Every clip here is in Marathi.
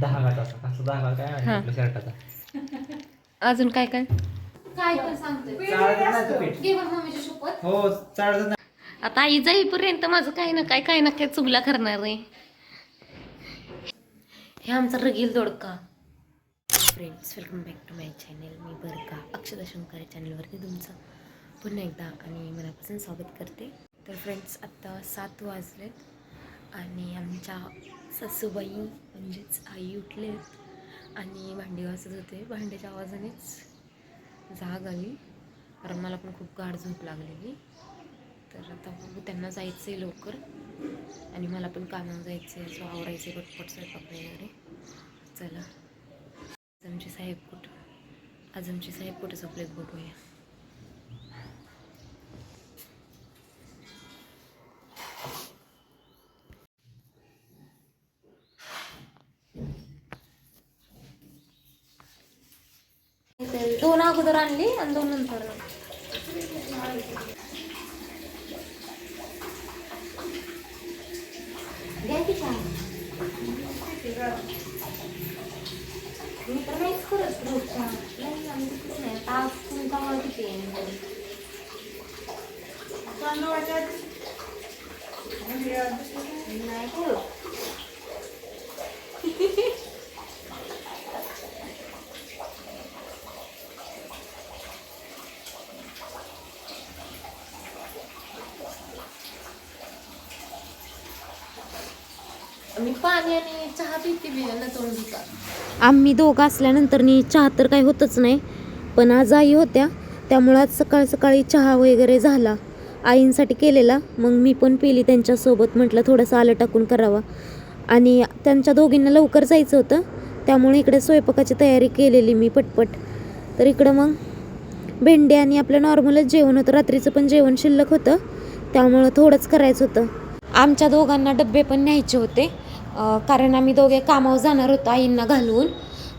दहा कसं दहा घाट काय. आपल्या शर्टाचा. अजून काय काय? काय पण नाही घे मम्मीची शपथ हो नाही. आता आई जाईपर्यंत माझं काही ना काय काही ना काय चुगला करणार आहे. हे आमचा रगील दोडका. Friends welcome back to my channel मी बरं का अक्षता शंकर चॅनलवरती तुमचं पुन्हा एकदा आणि मनापासून स्वागत करते. तर फ्रेंड्स आत्ता सात वाजलेत आणि आमच्या सासूबाई म्हणजेच आई उठले आणि भांडी वाचत होते. भांड्याच्या आवाजानेच जाग आली. कारण मला पण खूप गाढ झोप लागलेली. तर आता बघू त्यांना जायचं आहे लवकर आणि मला पण कामावर जायचं आहे सो आवरायचं आहे पटपट स्वयंपाक वगैरे. चला आजमचे साहेब कुठं? आज साहेब कुठं? झोपलेत बघूया. दोन अगोदर आणली आणि दोन नंतर द्या की चहा. मी तर नाहीच करत रोज चहा. नाही, आम्ही तसंच नाही. आता आज तुमचा मला किती आहे? नाही करत. मी पाणी आणि चहा पिते तोंड आम्ही दोघं असल्यानंतर नी चहा तर काही होतच नाही पण आज आई होत्या त्यामुळं आज सकाळ सकाळी चहा वगैरे झाला. आईंसाठी केलेला मग मी पण पिली त्यांच्यासोबत म्हटलं थोडंसं आलं टाकून करावा. आणि त्यांच्या दोघींना लवकर जायचं होतं त्यामुळे इकडे स्वयंपाकाची तयारी केलेली मी पटपट. तर इकडं मग भेंडी आणि आपलं नॉर्मलच जेवण होतं रात्रीचं पण जेवण शिल्लक होतं त्यामुळं थोडंच करायचं होतं. आमच्या दोघांना डबे पण न्यायचे होते कारण आम्ही दोघे कामावर जाणार होतो आईंना घालवून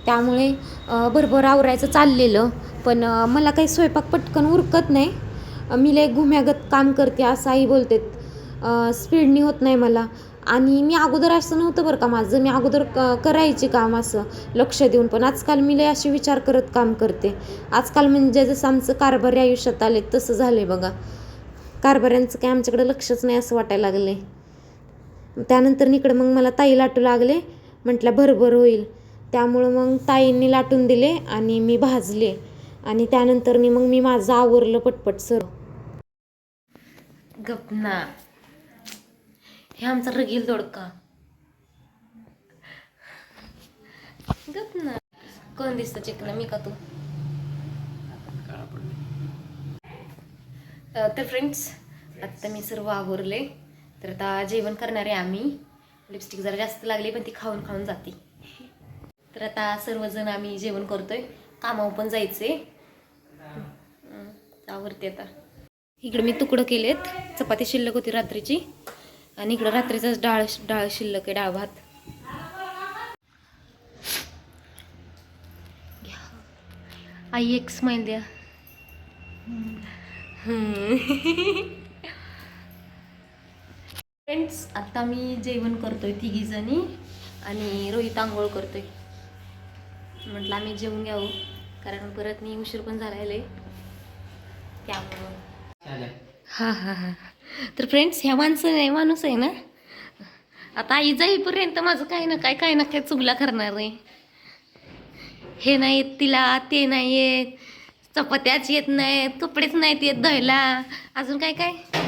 त्यामुळे बरोबर भरभर आवरायचं चाललेलं. पण मला काही स्वयंपाक पटकन उरकत नाही. मी लय घुम्यागत काम करते असं आई बोलते स्पीडनी होत नाही मला. आणि मी अगोदर असं नव्हतं बरं का माझं. मी अगोदर क करायची काम असं. लक्ष देऊन. पण आजकाल मी लय असे विचार करत काम करते. आजकाल म्हणजे जसं आमचं कारभारी आयुष्यात आले तसं झालं आहे बघा. कारभाऱ्यांचं काय आमच्याकडे लक्षच नाही असं वाटायला आहे त्यानंतर इकडं मग मला ताई लाटू लागले. म्हटलं भरभर होईल. त्यामुळं मग ताईंनी लाटून दिले आणि मी भाजले. आणि त्यानंतर मग मी माझं आवरलं पटपट सर गपना हे आमचा रगील दोडका. गपना कोण दिसतं चिकन? मी का तू? तर फ्रेंड्स आत्ता मी सर्व आवरले. तर आता जेवण करणार आहे आम्ही. लिपस्टिक जरा जास्त लागली पण ती खाऊन खाऊन जाते. तर आता सर्वजण आम्ही जेवण करतोय. कामावर पण जायचे आवडते आता. इकडे मी तुकडं केलेत. चपाती शिल्लक होती रात्रीची. आणि इकडं रात्रीचाच डाळ डाळ शिल्लक आहे डाळ भात. आई एक स्माईल द्या. फ्रेंड्स आता मी जेवण करतोय तिघी जणी आणि रोहित आंघोळ करतोय. म्हटलं आम्ही जेवून घ्यावं कारण परत मी उशीर पण झालेला आहे त्यामुळं. हा हा हा. तर फ्रेंड्स ह्या माणसं आहे माणूस आहे ना? आता आई जाईपर्यंत माझं काही ना काय काही ना काय चुगला करणार आहे. हे नाही येत तिला ते नाही येत चपात्याच येत नाहीत कपडेच नाहीत येत धुवायला. अजून काय काय?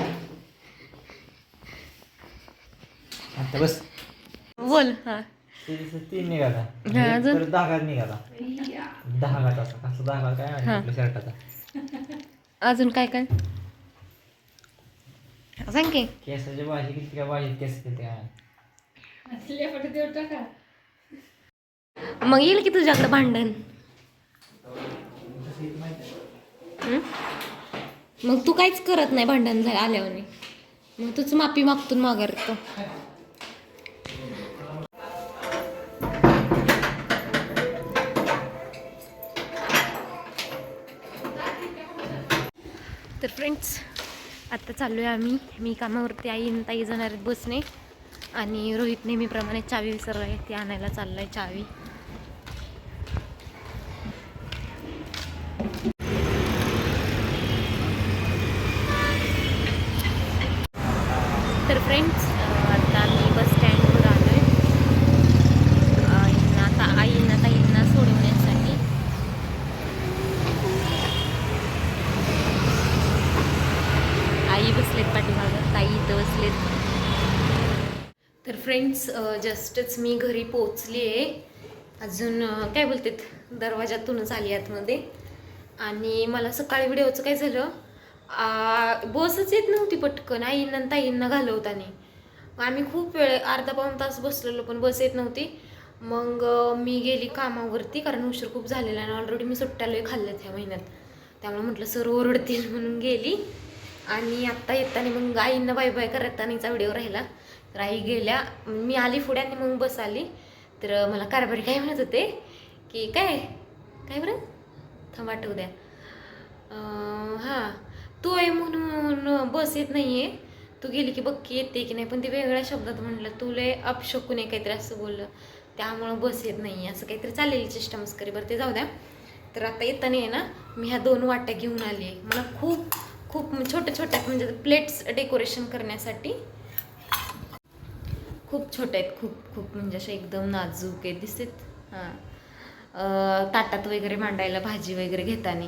आता बस. बोल हा. तीन निघाला. हा, अजून? दहा घाट निघाला. दहा घाटाचा कसं दहा घाट काय माहिती हा. आपल्या शर्टाचा अजून काय काय? सांग की. केसाची भाजी किती काय भाजी केस किती काय? मग येईल की तुझ्याकडे भांडण? मग तू काहीच करत नाही भांडण झालं आल्यावर. मग तूच माफी मागतून माघारतो तर फ्रेंड्स आत्ता चाललो आहे आम्ही. मी कामावरती आई ताई जाणार आहेत बसने आणि रोहित नेहमीप्रमाणे चावी विसरला आहे ती आणायला चाललाय चावी. तर फ्रेंड्स आता मी बस स्टँडवर आलो आहे आईंना आता आईंना ताईंना सोडवण्यासाठी ताई बसलेत पाठीमागं. ताई इथं बसलेत. तर फ्रेंड्स जस्टच मी घरी पोचली आहे अजून काय बोलतात? दरवाजातूनच आली आतमध्ये. आणि मला सकाळी व्हिडिओचं काय झालं? बसच येत नव्हती पटकन. आईंना ताईंना घालवताना आम्ही खूप वेळ अर्धा पाऊण तास बसलेलो पण बस येत नव्हती. मग मी गेली कामावरती कारण उशीर खूप झालेला आणि ऑलरेडी मी सुट्ट्या खाल्ल्यात ह्या महिन्यात. त्यामुळे म्हटलं सर ओरडतील म्हणून गेली. आणि आत्ता येताना मग आईंना बाय बाय करतानाचा व्हिडिओ राहिला. तर आई गेल्या मी आली पुढे आणि मग बस आली. तर मला कारभारी काय म्हणत होते की काय? काय बरं? थांब आठवू द्या. हां तू आहे म्हणून बस येत नाही आहे तू गेली की बक्की येते की नाही. पण ते वेगळ्या शब्दात म्हटलं तुले अपशकून आहे काहीतरी असं बोललं. त्यामुळं बस येत नाही असं काहीतरी चाललेली चेष्टा मस्करी. बरं ते जाऊ द्या. तर आता येताना आहे ना मी ह्या दोन वाट्या घेऊन आली आहे मला खूप खूप छोट्या छोट्या म्हणजे प्लेट्स डेकोरेशन करण्यासाठी. खूप छोट्या आहेत खूप खूप म्हणजे अशा एकदम नाजूक आहेत दिसतात. हां. ताटात वगैरे मांडायला भाजी वगैरे घेताना.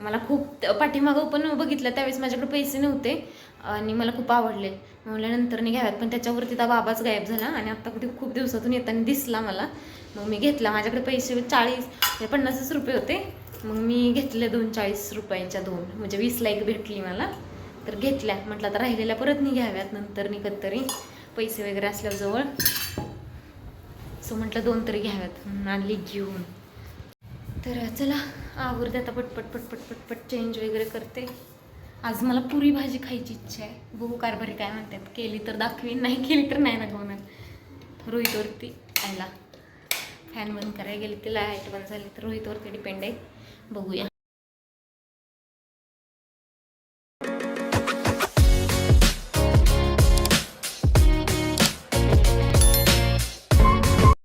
मला खूप पाठीमागं पण बघितलं त्यावेळेस माझ्याकडे पैसे नव्हते आणि मला खूप आवडले. म्हणल्यानंतर नाही घ्याव्यात. पण त्याच्यावरती त्या बाबाच गायब झाला आणि आता कुठे खूप दिवसातून येताना दिसला मला. मग मी घेतला. माझ्याकडे पैसे चाळीस म्हणजे पन्नासच रुपये होते. मग मी घेतल्या दोन चाळीस रुपयांच्या दोन म्हणजे वीसला एक भेटली मला. तर घेतल्या. म्हटलं आता राहिलेल्या परत नाही घ्याव्यात नंतर निघत तरी. पैसे वगैरे असल्याजवळ सो म्हटलं दोन तरी घ्याव्यात. म्हणून आणली घेऊन. तर चला आवडते आता पटपट पटपट पटपट चेंज वगैरे करते. आज मला पुरी भाजी खायची इच्छा आहे. बघू कारभारी काय म्हणतात केली तर दाखवीन नाही केली तर नाही दाखवणार रोहितवरती आयला फॅन बंद करायला गेली ती लाइट बंद झाली तर रोहितवरती डिपेंड आहे. बघूया.